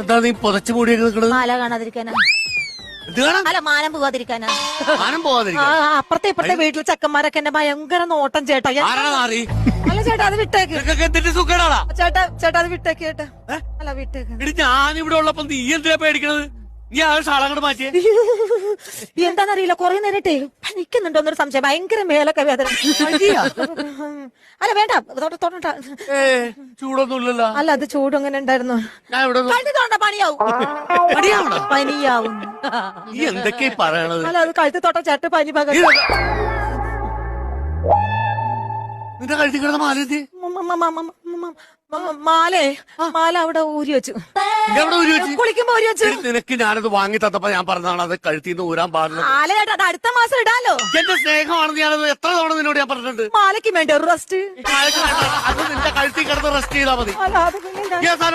എന്താ നീ പുതച്ചു മൂടിയൊക്കെ നിൽക്കണത് മാല കാണാതിരിക്കാനാ. എന്ത് കാണാൻ? അല്ല മാനം പോവാതിരിക്കാനാ. ആ, അപ്പുറത്തെ ഇപ്പുറത്തെ വീട്ടിലെ ചക്കന്മാരൊക്കെ എന്നെ ഭയങ്കര നോട്ടം ചേട്ടാ. ഞാൻ- ആരാണ് മാറി? അല്ല ചേട്ടാ അത് വിട്ടേക്ക്. നിനക്കൊക്കെ എന്തിന്റെ സുഖേടാടാ? ചേട്ടാ ചേട്ടാ അത് വിട്ടേക്ക് ചേട്ടാ. അല്ല വിട്ടേക്ക്. ഞാൻ ഇവിടെ ഉള്ളപ്പോ നീ എന്തിനാ പേടിക്കണത്? നീ ആ ഷാളങ്ങോട്ട് മാറ്റിയേ. എന്താന്നറിയില്ല കൊറേ നേരിട്ടേ പനിക്കുന്നുണ്ടോ എന്നൊരു സംശയം ഭയങ്കര മേലൊക്കെ വേദന അല്ല വേണ്ട തൊട- തൊടണ്ട ചൂടൊന്നുമില്ലല്ലോ അല്ല അത് ചൂട് അങ്ങനെ ഉണ്ടായിരുന്നു ഒന്ന് തൊണ്ട പണിയാവും? പനിയാവും നീ എന്തൊക്കെയാ ഈ പറയണത് അല്ല അത് കഴുത്തി തൊട്ട ചേട്ട പനി പകരം നിന്റെ കഴുത്തി കിടന്ന മാല മാലേ മാല അവിടെ ഊരി വെച്ചു വെച്ച്? നിനക്ക് ഞാനത് വാങ്ങി തന്നപ്പോ ഞാൻ പറഞ്ഞതാണ് അത് കഴുത്തിന്ന് ഊരാൻ പാടില്ല. മാല ചേട്ടാ അത് അടുത്ത മാസം ഇടാലോ. എന്റെ സ്നേഹമാണെന്ന് ഞാനത് എത്ര തവണ നിന്നോട് ഞാൻ പറഞ്ഞിട്ടുണ്ട്? മാലയ്ക്ക് വേണ്ട ഒരു റെസ്റ്റ് അത് നിന്റെ കഴുത്തിൽ കിടന്ന് റെസ്റ്റ് ചെയ്താൽ മതി. അല്ല അത് പിന്നെ ഞാൻ- ഈ അവസാനം